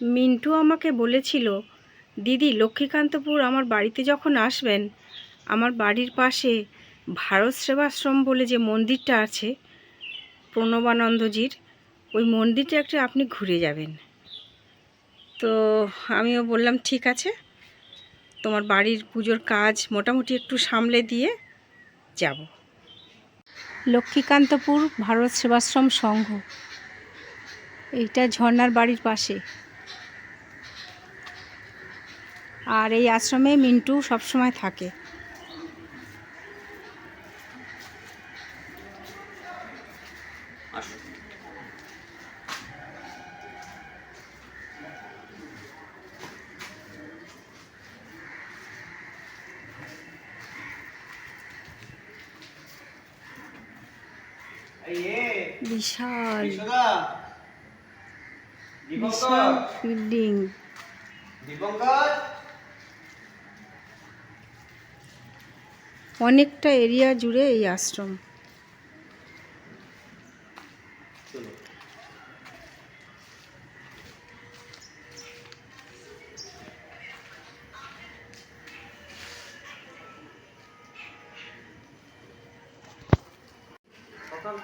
মিন্টু আমাকে বলেছিল, দিদি, লক্ষ্মীকান্তপুর আমার বাড়িতে যখন আসবেন, আমার বাড়ির পাশে ভারত সেবাশ্রম বলে যে মন্দিরটা আছে, প্রণবানন্দজির, ওই মন্দিরটা একটু আপনি ঘুরে যাবেন। তো আমিও বললাম, ঠিক আছে, তোমার বাড়ির পুজোর কাজ মোটামুটি একটু সামলে দিয়ে যাব। লক্ষ্মীকান্তপুর ভারত সেবাশ্রম সংঘ, এইটা ঝর্নার বাড়ির পাশে। আর এই আশ্রমে মিন্টু সবসময় থাকে। বিশাল। বিশাল বিল্ডিং দীপঙ্কর। অনেকটা এরিয়া জুড়ে এই আশ্রম।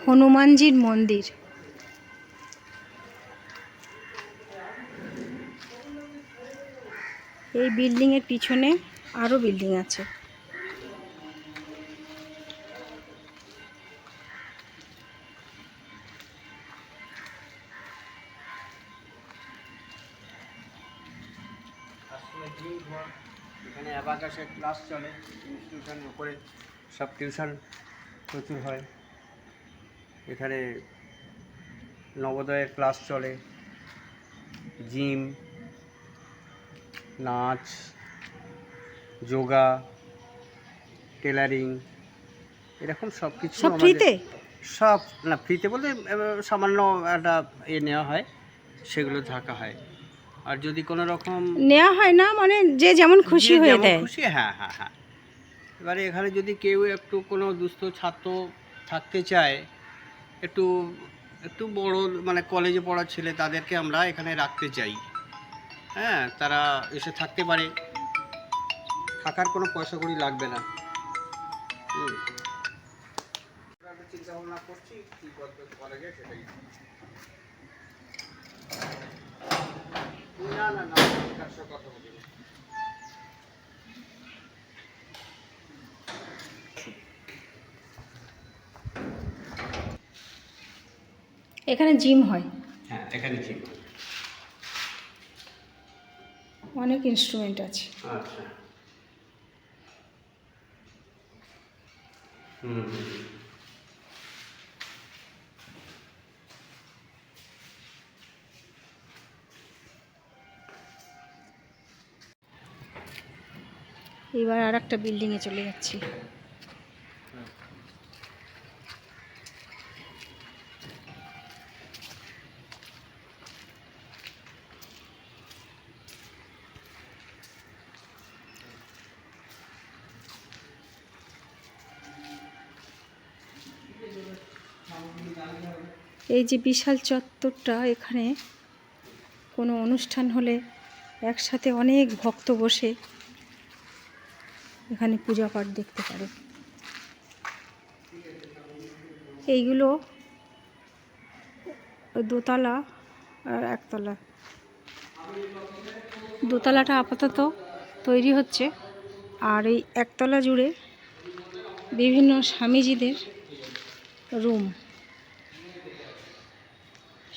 হনুমানজির মন্দির। এই বিল্ডিংয়ের পিছনে আরও বিল্ডিং আছে। এখানে ক্লাস চলে টিউশনের উপরে সব টিউশন প্রচুর হয়। এখানে নবোদয়ের ক্লাস চলে জিম নাচ যোগা টেলারিং এরকম সব কিছু সব ফ্রিতে সব না ফ্রিতে বলতে সামান্য একটা এ নেওয়া হয় সেগুলো থাকা হয়। আর যদি কোনো রকম নেওয়া হয় না মানে যে যেমন খুশি হয়ে দেয়। খুশি হ্যাঁ হ্যাঁ হ্যাঁ। এবারে এখানে যদি কেউ একটু কোনো দুস্থ ছাত্র থাকতে চায় একটু একটু বড় মানে কলেজে পড়া ছেলে তাদেরকে আমরা এখানে রাখতে চাই। হ্যাঁ তারা এসে থাকতে পারে। থাকার কোনো পয়সা কড়ি লাগবে না। চিন্তা ভাবনা করছি কী করতে করা যায় সেটাই। না না না কথা বলি এখানে জিম হয়। হ্যাঁ এখানে ঠিক অনেক ইনস্ট্রুমেন্ট আছে। আচ্ছা। হুম। এবার আর একটা বিল্ডিংয়ে চলে যাচ্ছি। এই যে বিশাল চত্বরটা, এখানে কোনো অনুষ্ঠান হলে একসাথে অনেক ভক্ত বসে এখানে পূজা পাঠ দেখতে পারে। এইগুলো দোতলা আর একতলা। দোতলাটা আপাতত তৈরি হচ্ছে আর এই একতলা জুড়ে বিভিন্ন স্বামীজিদের রুম।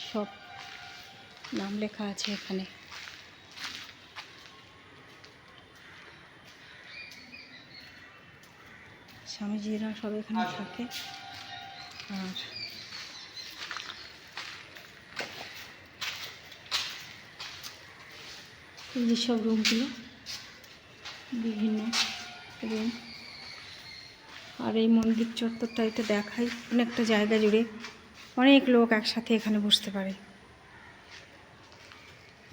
সব নাম লেখা আছে এখানে। স্বামীজিরা সব এখানে থাকে। আর এই সব রুমগুলো বিভিন্ন রুম। আর এই মন্দির চত্বরটা এটা দেখাই অনেকটা জায়গা জুড়ে অনেক লোক একসাথে এখানে বসতে পারে।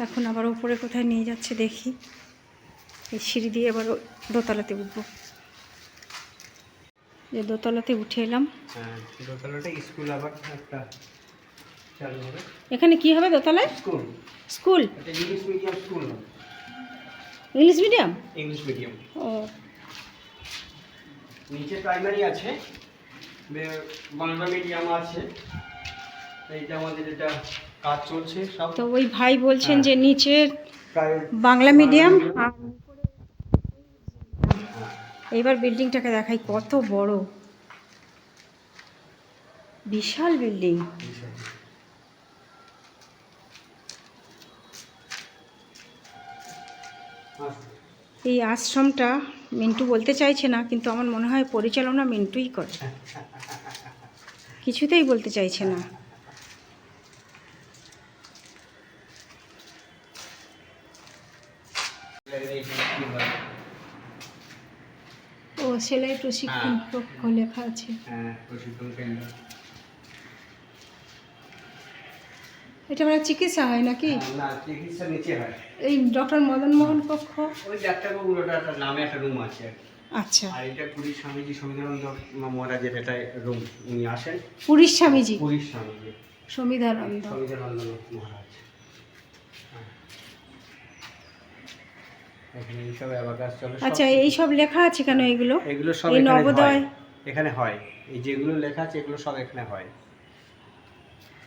এখন আবার ওপরে কোথায় নিয়ে যাচ্ছে দেখি। এই সিঁড়ি দিয়ে এবার দোতলাতে উঠবো। যে দোতলাতে উঠে এলাম। হ্যাঁ দোতলাটা স্কুল আবার একটা এখানে কি হবে দোতলায়? School. School? English medium school English medium? English medium. ও। নিচে প্রাইমারি আছে বাংলা মিডিয়াম আছে। এইটা আমাদের এটা কাজ চলছে সব তো ওই ভাই বলছেন হ্যাঁ। যে নিচের বাংলা মিডিয়াম আর এইবার বিল্ডিংটাকে দেখাই, কত বড়। বিশাল বিল্ডিং। এই আশ্রমটা মিন্টু বলতে চাইছে না, কিন্তু আমার মনে হয় পরিচালনা মিন্টুই করে। কিছুতেই বলতে চাইছে না ও সেলাই প্রশিক্ষণ হ্যাঁ। কক্ষ লেখা আছে। হ্যাঁ প্রশিক্ষণ কেন্দ্র। এটা মানে চিকিৎসা হয় নাকি? না চিকিৎসা নিচে হয়। এই ডক্টর মদন মোহন কক্ষ? ওই ডাক্তারবাবুর একটা নামে একটা রুম আছে। আচ্ছা। আর এটা পুরী স্বামীজি সমীরানন্দ মহারাজের এটা রুম উনি আসেন। পুরীর স্বামীজি? পুরীর স্বামীজি। সমিধানন্দ। সমীরানন্দ মহারাজ। এখানে এইসব অ্যাবাকাস চলে সব আচ্ছা এই সব লেখা আছে কেন এগুলো? এগুলো সব এখানে নবোদয়? এখানে হয়। এই যেগুলো লেখা আছে এগুলো সব এখানে হয়।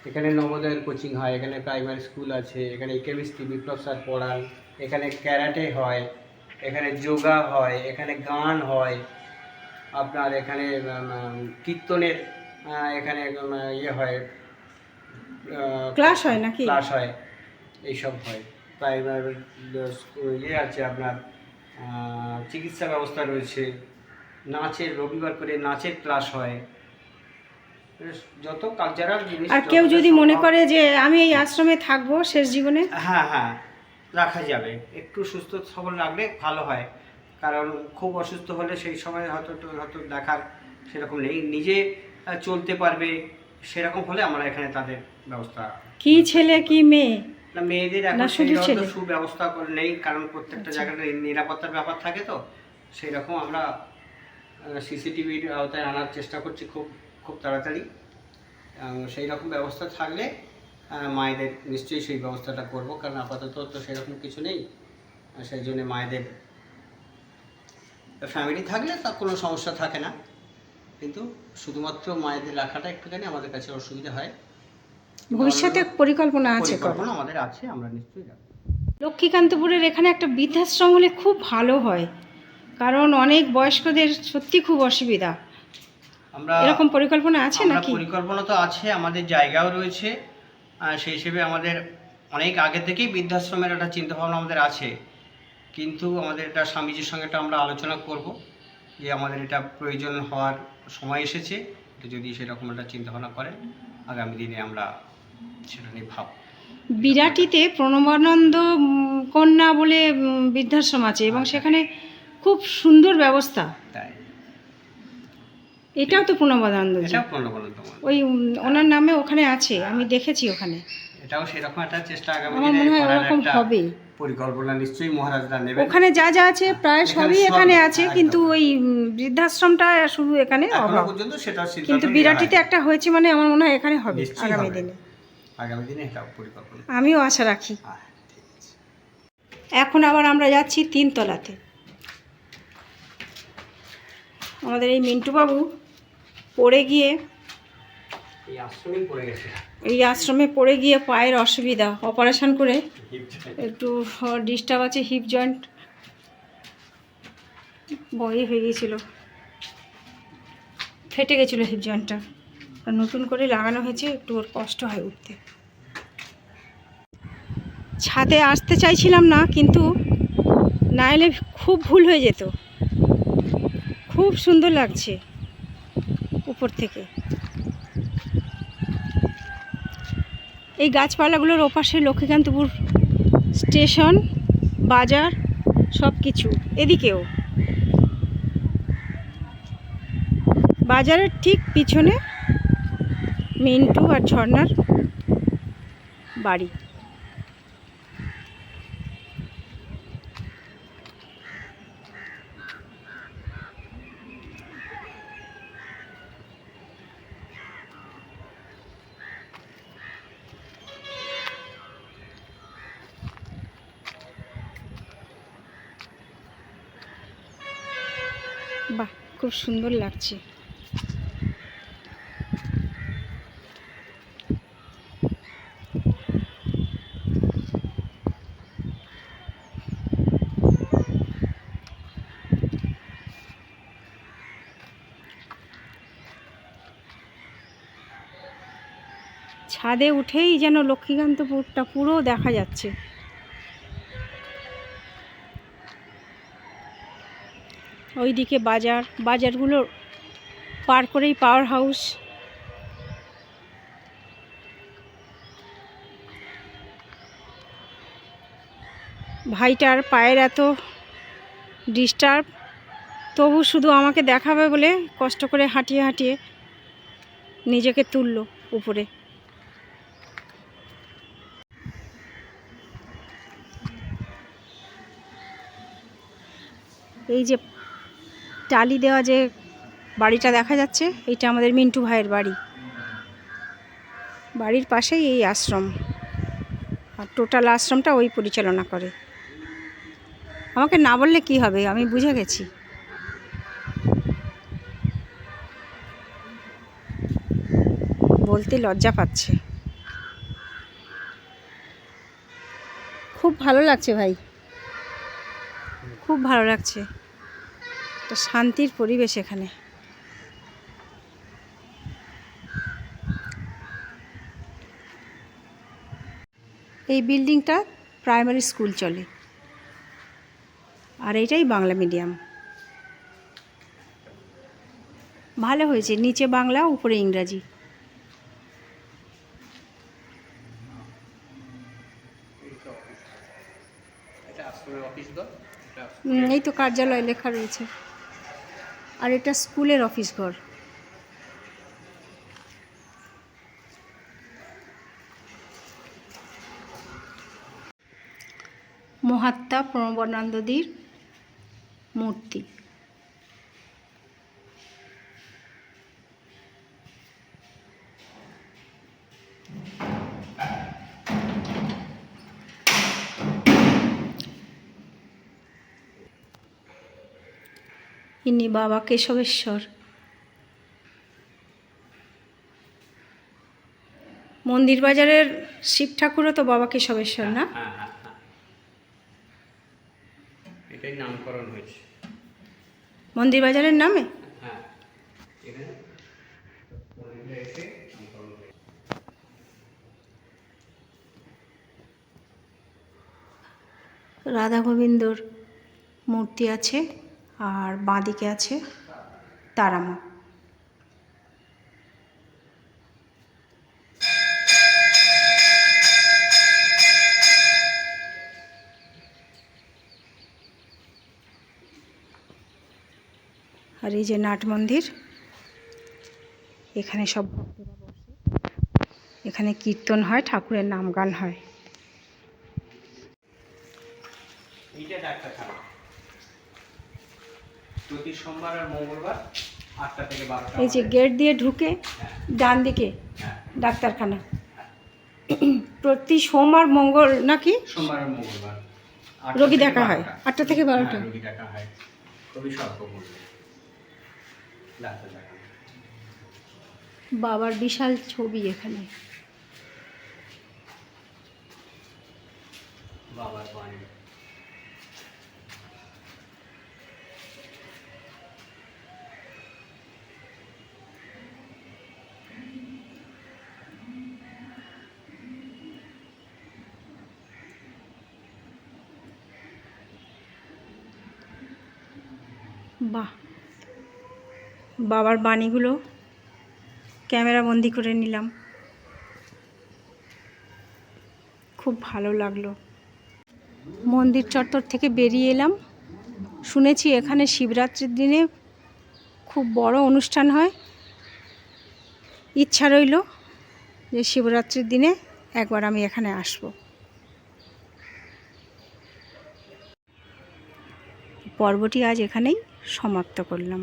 এখানে নবোদয়ের কোচিং হয় এখানে প্রাইমারি স্কুল আছে এখানে কেমিস্ট্রি বিপ্লব স্যার পড়ান এখানে ক্যারাটে হয় এখানে যোগা হয় এখানে গান হয় আপনার এখানে কীর্তনের এখানে ইয়ে হয় ক্লাস হয় নাকি? ক্লাস হয় এইসব হয়। প্রাইমারি ইয়ে আছে আপনার চিকিৎসা ব্যবস্থা রয়েছে। নাচের রবিবার করে নাচের ক্লাস হয়। যত কালচারাল জিনিস আর কেউ যদি মনে করে যে আমি এই আশ্রমে থাকব শেষ জীবনে? হ্যাঁ হ্যাঁ রাখা যাবে। একটু সুস্থ সবল রাখলে ভালো হয়। কারণ খুব অসুস্থ হলে সেই সময় হয়তো হয়তো দেখার সেরকম নেই। নিজে চলতে পারবে সেরকম হলে আমরা এখানে তাদের ব্যবস্থা কি ছেলে কি মেয়ে? না মেয়েদের এখন সেই? সুব্যবস্থা করে নেই কারণ প্রত্যেকটা আচ্ছা। জায়গায় নিরাপত্তার ব্যাপার থাকে তো সেই রকম আমরা সিসিটিভির আওতায় আনার চেষ্টা করছি খুব খুব তাড়াতাড়ি সেই রকম ব্যবস্থা থাকলে মায়েদের নিশ্চয়ই সেই ব্যবস্থাটা করব কারণ আপাতত তো সেরকম কিছু নেই সেই জন্য মায়েদের ফ্যামিলি থাকলে তা কোনো সমস্যা থাকে না কিন্তু শুধুমাত্র মায়েদের রাখাটা একটুখানি আমাদের কাছে অসুবিধা হয় ভবিষ্যতে পরিকল্পনা আছে। পরিকল্পনা আমাদের আছে আমরা নিশ্চয়ই রাখব লক্ষ্মীকান্তপুরের এখানে একটা বৃদ্ধাশ্রম হলে খুব ভালো হয় কারণ অনেক বয়স্কদের সত্যি খুব অসুবিধা। আমরা এরকম পরিকল্পনা আছে নাকি? পরিকল্পনা তো আছে আমাদের জায়গাও রয়েছে। সেই হিসেবে আমাদের অনেক আগে থেকেই বৃদ্ধাশ্রমের একটা চিন্তাভাবনা আমাদের আছে। কিন্তু আমাদের এটা স্বামীজির সঙ্গে এটা আমরা আলোচনা করব যে আমাদের এটা প্রয়োজন হওয়ার সময় এসেছে। যদি সেরকম একটা চিন্তাভাবনা করেন আগামী দিনে আমরা সেটা নিয়ে ভাব। বিরাটিতে প্রণবানন্দ কন্যা বলে বৃদ্ধাশ্রম আছে এবং সেখানে খুব সুন্দর ব্যবস্থা। তাই। এটাও তো প্রণবানন্দ ওই ওনার নামে ওখানে আছে আমি দেখেছি ওখানে। এটাও সেরকম একটা চেষ্টা আগামী দিনে মনে হয় হবে। পরিকল্পনা নিশ্চয়ই মহারাজরা নেবেন। ওখানে যা যা আছে প্রায় সবই এখানে আছে কিন্তু ওই বৃদ্ধাশ্রমটা শুধু এখানে অভাব। কিন্তু বিরাটিতে একটা হয়েছে মানে আমার মনে হয় এখানে হবে আগামী দিনে। আগামী দিনে এটা পরিকল্পনা আমিও আশা রাখি। এখন আবার আমরা যাচ্ছি তিনতলাতে। আমাদের এই মিন্টুবাবু পড়ে গিয়ে এই আশ্রমে পড়ে গিয়ে পায়ের অসুবিধা অপারেশন করে একটু ডিস্টার্ব আছে হিপ জয়েন্ট। বয়ে হয়ে গিয়েছিল। ফেটে গেছিল হিপ জয়েন্টটা। নতুন করে লাগানো হয়েছে, একটু ওর কষ্ট হয় উঠতে। ছাদে আসতে চাইছিলাম না, কিন্তু না এলে খুব ভুল হয়ে যেত। খুব সুন্দর লাগছে উপর থেকে। এই গাছপালাগুলোর ওপাশে লক্ষ্মীকান্তপুর স্টেশন, বাজার সব কিছু এদিকেও। বাজারের ঠিক পিছনে মিন্টু আর ঝর্নার বাড়ি। বাহ খুব সুন্দর লাগছে। ছাদে উঠেই যেন লক্ষ্মীকান্তপুরটা পুরো দেখা যাচ্ছে। ওইদিকে বাজার, বাজারগুলো পার করেই পাওয়ার হাউস ভাইটার পায়ের এত ডিস্টার্ব তবু শুধু আমাকে দেখাবে বলে কষ্ট করে হাঁটিয়ে হাঁটিয়ে নিজেকে তুললো উপরে। এই যে টালি দেওয়া যে বাড়িটা দেখা যাচ্ছে, এইটা আমাদের মিন্টু ভাইয়ের বাড়ি। বাড়ির পাশেই এই আশ্রম। আর টোটাল আশ্রমটা ওই পরিচালনা করে। আমাকে না বললে কি হবে? আমি বুঝে গেছি। বলতে লজ্জা পাচ্ছে। খুব ভালো লাগছে ভাই। খুব ভালো লাগছে। একটা শান্তির পরিবেশ এখানে। এই বিল্ডিংটা প্রাইমারি স্কুল চলে। আর এইটাই বাংলা মিডিয়াম। ভালো হয়েছে নিচে বাংলা উপরে ইংরাজি। এই তো কার্যালয় লেখা রয়েছে। আর এটা স্কুলের অফিস ঘর। মহাত্মা প্রণবানন্দদীর মূর্তি। ইনি বাবা কেশবেশ্বর। মন্দির বাজারের শিব ঠাকুরও তো বাবা কেশবেশ্বর না? হ্যাঁ হ্যাঁ হ্যাঁ। এটাই নামকরণ হয়েছে। মন্দির বাজারের নামে রাধা গোবিন্দর মূর্তি আছে। আর বাঁদিকে আছে তারামা। আর এই যে নাট মন্দির, এখানে সব ভক্তরা বসে। এখানে কীর্তন হয়, ঠাকুরের নাম গান হয়। এইটা প্রতি সোমবার আর মঙ্গলবার আটটা থেকে বারোটা এই যে গেট দিয়ে ঢুকে ডান দিকে হ্যাঁ। ডাক্তারখানা। প্রতি সোমবার মঙ্গল নাকি? সোমবার আর মঙ্গলবার। রোগী দেখা হয়। আটটা থেকে বারোটা। হ্যাঁ, রোগী দেখা হয়। খুবই স্বল্প বাবার বিশাল ছবি এখানে। বাবার বাণী বাহ। বাবার বাণীগুলো ক্যামেরা বন্দি করে নিলাম। খুব ভালো লাগল। মন্দির চত্বর থেকে বেরিয়ে এলাম। শুনেছি এখানে শিবরাত্রির দিনে খুব বড় অনুষ্ঠান হয়। ইচ্ছা রইল যে শিবরাত্রির দিনে একবার আমি এখানে আসব। পর্বটি আজ এখানেই সমাপ্ত করলাম।